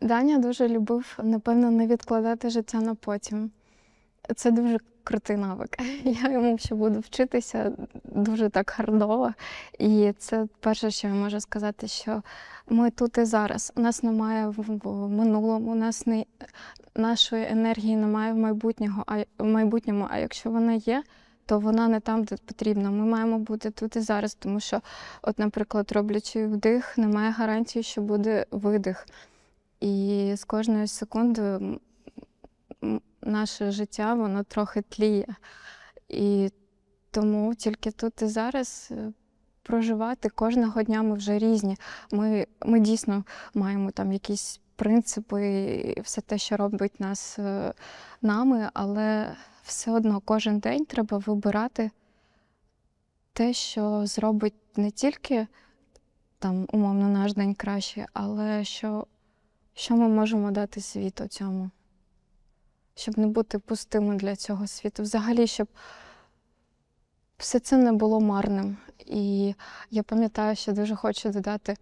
Даня дуже любив, напевно, не відкладати життя на потім. Це дуже крутий навик. Я йому ще буду вчитися дуже так хардово. І це перше, що я можу сказати, що ми тут і зараз. У нас немає в минулому, у нас не нашої енергії немає в майбутнього, а в майбутньому. А якщо вона є, то вона не там, де потрібно. Ми маємо бути тут і зараз, тому що, от, наприклад, роблячи вдих, немає гарантії, що буде видих. І з кожною секундою наше життя воно трохи тліє. І тому тільки тут і зараз е, проживати кожного дня ми вже різні. Ми, ми дійсно маємо там якісь принципи, і все те, що робить нас е, нами, але все одно кожен день треба вибирати те, що зробить не тільки там, умовно, наш день краще, але що, що ми можемо дати світу цьому. Щоб не бути пустими для цього світу. Взагалі, щоб все це не було марним. І я пам'ятаю, що дуже хочу додати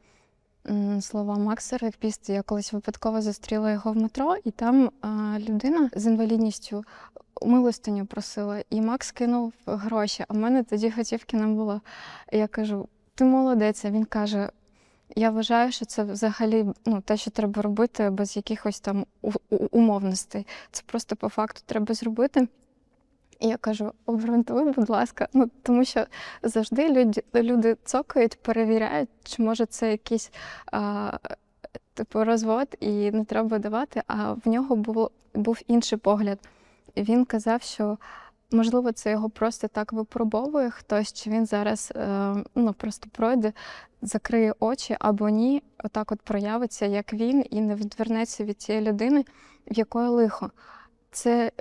слова Макса Рекпіст. Я колись випадково зустріла його в метро, і там людина з інвалідністю милостиню просила, і Макс кинув гроші. А в мене тоді готівки не було. Я кажу: ти молодець. Він каже. Я вважаю, що це взагалі ну, те, що треба робити без якихось там умовностей. Це просто по факту треба зробити. І я кажу: обґрунтуй, будь ласка. Ну, тому що завжди люди, люди цокають, перевіряють, чи може це якийсь а, типу розвод і не треба давати. А в нього було, був інший погляд. І він казав, що можливо це його просто так випробовує хтось, чи він зараз е, ну, просто пройде, закриє очі або ні, отак от проявиться, як він, і не відвернеться від цієї людини, в якої лихо. Це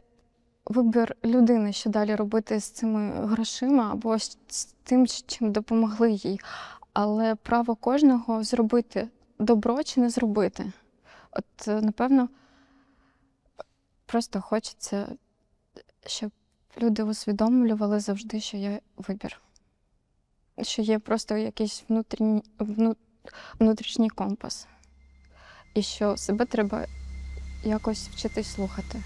вибір людини, що далі робити з цими грошима або з тим, чим допомогли їй. Але право кожного зробити добро чи не зробити. От, напевно, просто хочеться, щоб люди усвідомлювали завжди, що є вибір. Що є просто якийсь внутрішній, внутрішній компас. І що себе треба якось вчитись слухати.